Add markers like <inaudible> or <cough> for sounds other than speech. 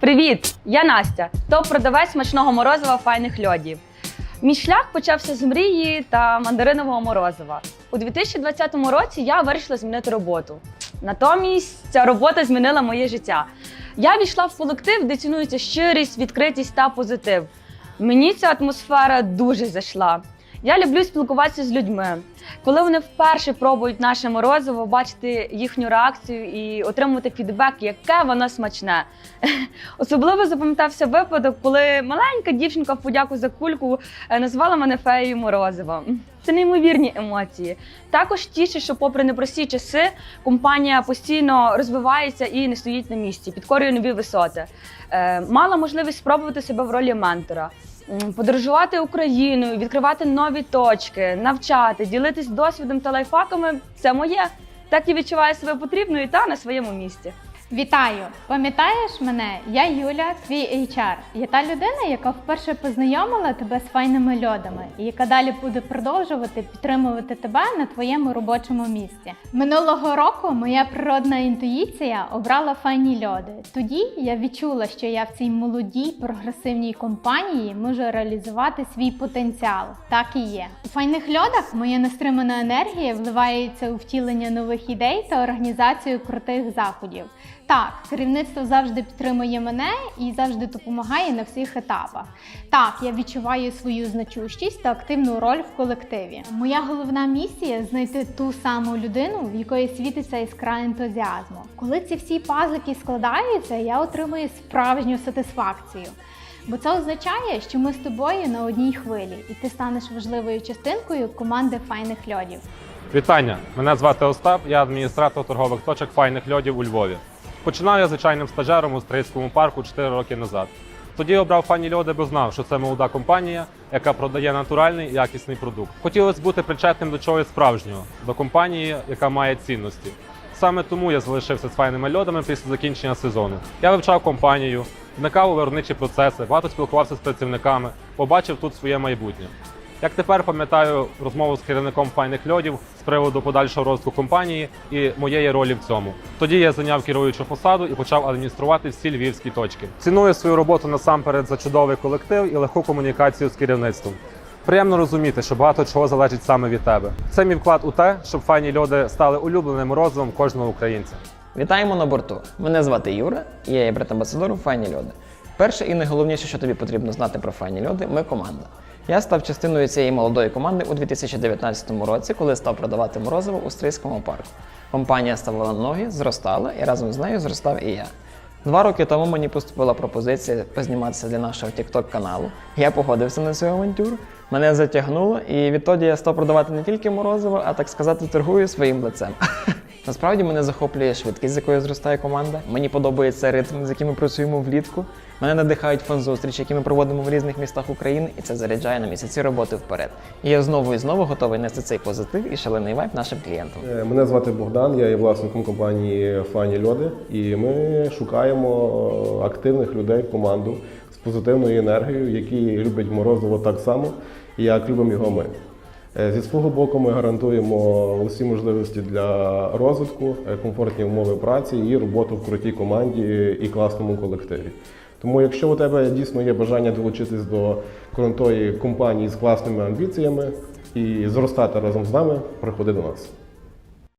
Привіт! Я Настя, топ-продавець смачного морозива файних льодів. Мій шлях почався з мрії та мандаринового морозива. У 2020 році я вирішила змінити роботу. Натомість ця робота змінила моє життя. Я війшла в колектив, де цінується щирість, відкритість та позитив. Мені ця атмосфера дуже зайшла. Я люблю спілкуватися з людьми. Коли вони вперше пробують наше морозиво, бачити їхню реакцію і отримувати фідбек, яке воно смачне. <laughs> Особливо запам'ятався випадок, коли маленька дівчинка в подяку за кульку е, назвала мене феєю морозива. Це неймовірні емоції. Також тішить, що, попри непрості часи, компанія постійно розвивається і не стоїть на місці, підкорює нові висоти. Е, Мала можливість спробувати себе в ролі ментора. Подорожувати Україною, відкривати нові точки, навчати, ділитись досвідом та лайфхаками це моє. Так і відчуваю себе потрібною та на своєму місці. Вітаю! Пам'ятаєш мене? Я Юля, твій HR. Я та людина, яка вперше познайомила тебе з файними льодами, і яка далі буде продовжувати підтримувати тебе на твоєму робочому місці. Минулого року моя природна інтуїція обрала файні льоди. Тоді я відчула, що я в цій молодій прогресивній компанії можу реалізувати свій потенціал. Так і є. У файних льодах моя нестримана енергія вливається у втілення нових ідей та організацію крутих заходів. Так, керівництво завжди підтримує мене і завжди допомагає на всіх етапах. Так, я відчуваю свою значущість та активну роль в колективі. Моя головна місія знайти ту саму людину, в якої світиться іскра ентузіазму. Коли ці всі пазлики складаються, я отримую справжню сатисфакцію. Бо це означає, що ми з тобою на одній хвилі, і ти станеш важливою частинкою команди файних льодів. Вітання! Мене звати Остап, я адміністратор торгових точок файних льодів у Львові. Починав я звичайним стажером у Стрийському парку 4 роки назад. Тоді обрав файні льоди, бо знав, що це молода компанія, яка продає натуральний якісний продукт. Хотілося бути причетним до чогось справжнього, до компанії, яка має цінності. Саме тому я залишився з файними льодами після закінчення сезону. Я вивчав компанію, вникав у виробничі процеси, багато спілкувався з працівниками, побачив тут своє майбутнє. Як тепер пам'ятаю розмову з керівником файних льодів з приводу подальшого розвитку компанії і моєї ролі в цьому. Тоді я зайняв керуючу посаду і почав адмініструвати всі львівські точки. Ціную свою роботу насамперед за чудовий колектив і легку комунікацію з керівництвом. Приємно розуміти, що багато чого залежить саме від тебе. Це мій вклад у те, щоб файні льоди стали улюбленим морозивом кожного українця. Вітаємо на борту. Мене звати Юра, і я є бренд-амбасадором Файні льоди. Перше і найголовніше, що тобі потрібно знати про файні льоди, ми команда. Я став частиною цієї молодої команди у 2019 році, коли став продавати морозиво у Стрийському парку. Компанія ставала на ноги, зростала, і разом з нею зростав і я. Два роки тому мені поступила пропозиція позніматися для нашого TikTok каналу. Я погодився на цю авантюру. Мене затягнуло, і відтоді я став продавати не тільки морозиво, а так сказати, торгую своїм лицем. <laughs> Насправді мене захоплює швидкість, з якою зростає команда. Мені подобається ритм, з яким ми працюємо влітку. Мене надихають фан-зустрічі, які ми проводимо в різних містах України, і це заряджає на місяці роботи вперед. І я знову і знову готовий нести цей позитив і шалений вайб нашим клієнтам. Е, Мене звати Богдан, я є власником компанії Фані Льоди, і ми шукаємо активних людей в команду з позитивною енергією, які люблять морозиво так само, як любимо його ми. Е, Зі свого боку, ми гарантуємо усі можливості для розвитку, е, комфортні умови праці і роботу в крутій команді і класному колективі. Тому, якщо у тебе дійсно є бажання долучитись до крутої компанії з класними амбіціями і зростати разом з нами, приходи до нас.